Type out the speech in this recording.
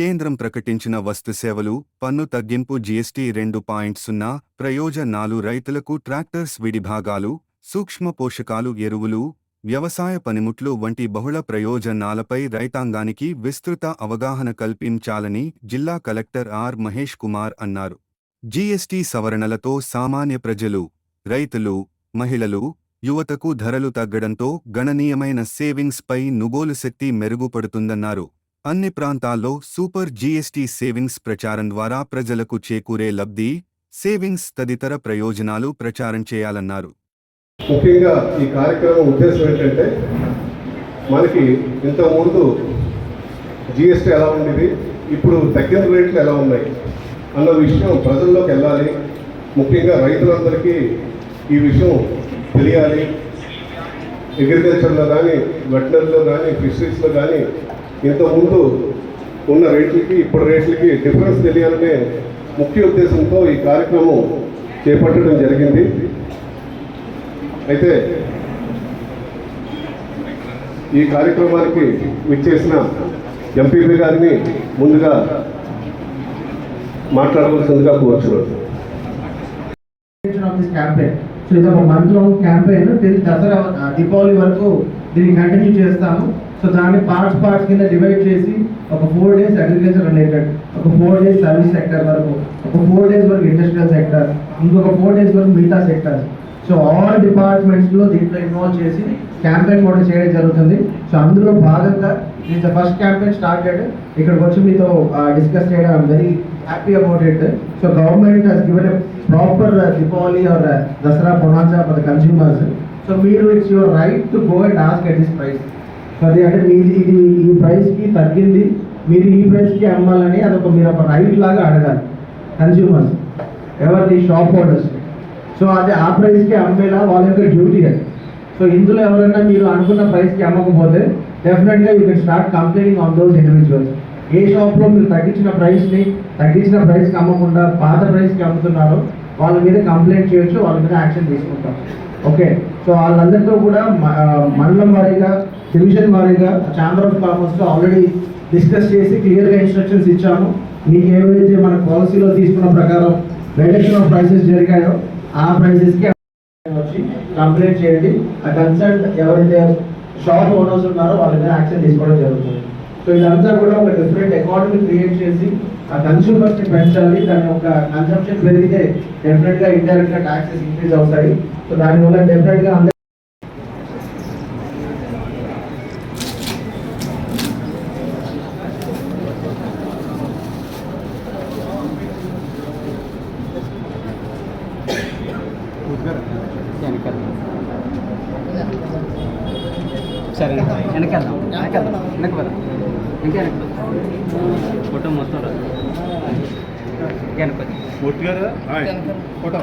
కేంద్రం ప్రకటించిన వస్తుసేవలు పన్ను తగ్గింపు జీఎస్టీ రెండు పాయింట్ సున్నా ప్రయోజనాలు రైతులకు ట్రాక్టర్స్ విడిభాగాలు సూక్ష్మ పోషకాలు ఎరువులు వ్యవసాయ పనిముట్లు వంటి బహుళ ప్రయోజనాలపై రైతాంగానికి విస్తృత అవగాహన కల్పించాలని జిల్లా కలెక్టర్ ఆర్ మహేష్ కుమార్ అన్నారు. జీఎస్టీ సవరణలతో సామాన్య ప్రజలు రైతులు మహిళలు యువతకు ధరలు తగ్గడంతో గణనీయమైన సేవింగ్స్ పై నుగోలు శక్తి మెరుగుపడుతుందన్నారు. అన్ని ప్రాంతాల్లో సూపర్ జీఎస్టీ సేవింగ్స్ ప్రచారం ద్వారా ప్రజలకు చేకూరే లబ్ధి సేవింగ్స్ తదితర ప్రయోజనాలు ప్రచారం చేయాలన్నారు. ముఖ్యంగా ఈ కార్యక్రమం ఉద్దేశం ఏంటంటే మనకి ఇంతకుముందు ముందు జిఎస్టీ ఎలా ఉండేది ఇప్పుడు తగ్గిన రేట్లు ఎలా ఉన్నాయి అన్న విషయం ప్రజల్లోకి వెళ్ళాలి. ముఖ్యంగా రైతులందరికీ ఈ విషయం తెలియాలి. అగ్రికల్చర్లో కానీ వెటనరీలో కానీ ఫిషరీస్లో కానీ ఇంతకుముందు ఉన్న రేట్లకి ఇప్పుడు రేట్లకి డిఫరెన్స్ తెలియాలనే ముఖ్య ఉద్దేశంతో ఈ కార్యక్రమం చేపట్టడం జరిగింది. అయితే ఈ కార్యక్రమానికి విచ్చేసిన ఎంపీపీ గారిని ముందుగా మాట్లాడవలసిందిగా కోరుచున్నాను. Duration సో ఇది ఒక మంత్ క్యాంపెయిన్ దసరా ఆ, దీపావళి వరకు దీన్ని కంటిన్యూ చేస్తాము. సో దాన్ని పార్ట్స్ పార్ట్స్ కింద డివైడ్ చేసి ఒక ఫోర్ డేస్ అగ్రికల్చర్ రిలేటెడ్ ఒక ఫోర్ డేస్ సర్వీస్ సెక్టర్ వరకు ఒక ఫోర్ డేస్ వరకు ఇండస్ట్రియల్ సెక్టర్ ఇంకొక ఫోర్ డేస్ వరకు మిగతా సెక్టర్స్ సో ఆల్ డిపార్ట్మెంట్స్లో దీంట్లో ఇన్వాల్వ్ చేసి క్యాంపెయిన్ కూడా చేయడం జరుగుతుంది. సో అందులో భాగంగా ఇది ఫస్ట్ క్యాంపెయిన్ స్టార్టెడ్ ఇక్కడికి వచ్చి మీతో డిస్కస్ చేయడం very happy about it so government has given a proper Deepavali or Dasara bonanza for the consumers so మీరు it's your right to go and ask at this price అది అంటే మీది ఇది ఈ ప్రైస్కి తగ్గింది. మీరు ఈ ప్రైస్కి అమ్మాలని అదొక మీరు ఒక రైట్ లాగా అడగాలి. కన్స్యూమర్స్ ఎవరిని షాప్ ఓనర్స్ సో అది ఆ ప్రైస్కి అమ్మేలా వాళ్ళ యొక్క డ్యూటీ అది. సో ఇందులో ఎవరైనా మీరు అనుకున్న ప్రైస్కి అమ్మకపోతే డెఫినెట్గా you can start complaining on those individuals ఏ షాప్లో మీరు తగ్గించిన ప్రైస్ని తగ్గించిన ప్రైస్కి అమ్మకుండా పాత ప్రైస్కి అమ్ముతున్నారో వాళ్ళ మీద కంప్లైంట్ చేయొచ్చు వాళ్ళ మీద యాక్షన్ తీసుకుంటాం. ఓకే సో వాళ్ళందరితో కూడా మ- మండలం వారీగా డివిజన్ వారీగా ఛాంబర్ ఆఫ్ కామర్స్లో ఆల్రెడీ డిస్కస్ చేసి క్లియర్గా ఇన్స్ట్రక్షన్స్ ఇచ్చాము. మీకు ఏవైతే మన పాలసీలో తీసుకున్న ప్రకారం రిడక్షన్ ఆఫ్ ప్రైసెస్ జరిగాయో ఆ ప్రైసెస్కి వచ్చి కంప్లైంట్ చేయండి. ఆ కన్సర్న్ ఎవరైతే షాప్ ఓనర్స్ ఉన్నారో వాళ్ళ మీద యాక్షన్ తీసుకోవడం జరుగుతుంది. సో ఇదంతా కూడా ఒక డిఫరెంట్ ఎకానమీ క్రియేట్ చేసి ఆ కన్సూమర్స్ని పెంచాలి. దాని యొక్క కన్సంప్షన్ పెరిగితే డెఫినెట్గా ఇండైరెక్ట్గా ట్యాక్సెస్ ఇంక్రీజ్ అవుతాయి. సో దానివల్ల డెఫినెట్గా అందరి సరే వెనకెళ్దాం వెనకెళ్దాం వెనక పద ఇంకా వెనక ఫోటో మొత్తం రాదు వెనక పద ఫోటో